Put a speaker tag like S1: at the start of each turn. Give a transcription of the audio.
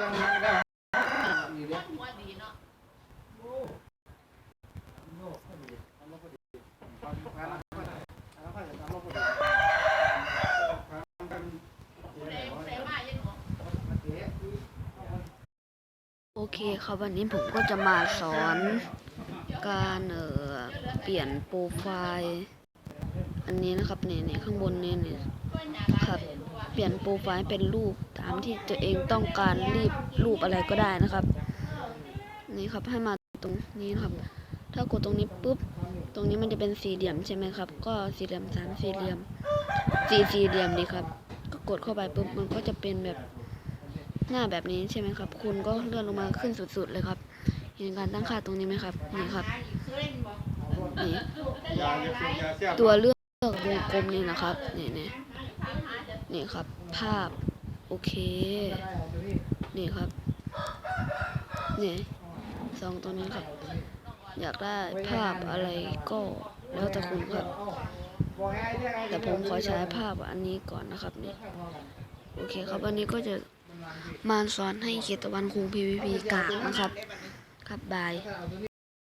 S1: ยังไม่ได้มีเรื่อง
S2: หัวดีเนาะผู้ใดผู้ใดมายังหนู
S3: โอเคครับวันนี้ผมก็จะมาสอนการเเปลี่ยนโปรไฟล์ อันนี้นะครับเนี่ยเนี่ยข้างบนเนี่ยเนี่ยครับเปลี่ยนโปรไฟล์เป็นรูปตามที่ตัวเองต้องการรีบรูปอะไรก็ได้นะครับ นี่ครับให้มาตรงนี้นะครับ ถ้ากดตรงนี้ปุ๊บตรงนี้มันจะเป็นสี่เหลี่ยมใช่ไหมครับ ก็สี่เหลี่ยมสามสี่เหลี่ยมสี่สี่เหลี่ยมดีครับ ก็กดเข้าไปปุ๊บมันก็จะเป็นแบบหน้าแบบนี้ใช่ไหมครับ คุณก็เลื่อนลงมาขึ้นสุดๆเลยครับ เห็นการตั้งค่าตรงนี้ไหมครับนี่ครับ
S2: คือเล่นบอก
S3: นี่
S1: ยาจะเป็นยาเสียบ
S3: ตัวเลือก วงกลมนี่นะครับ นี่นี่นี่ครับ ภาพ โอเค นี่ครับ นี่สองตัวนี้ครับ อยากได้ภาพอะไรก็แล้วแต่คุณครับ แต่ผมขอใช้ภาพอันนี้ก่อนนะครับนี่ โอเคครับ วันนี้ก็จะมาสอนให้เขตตะวันคง PVP กากนะครับ ครับบาย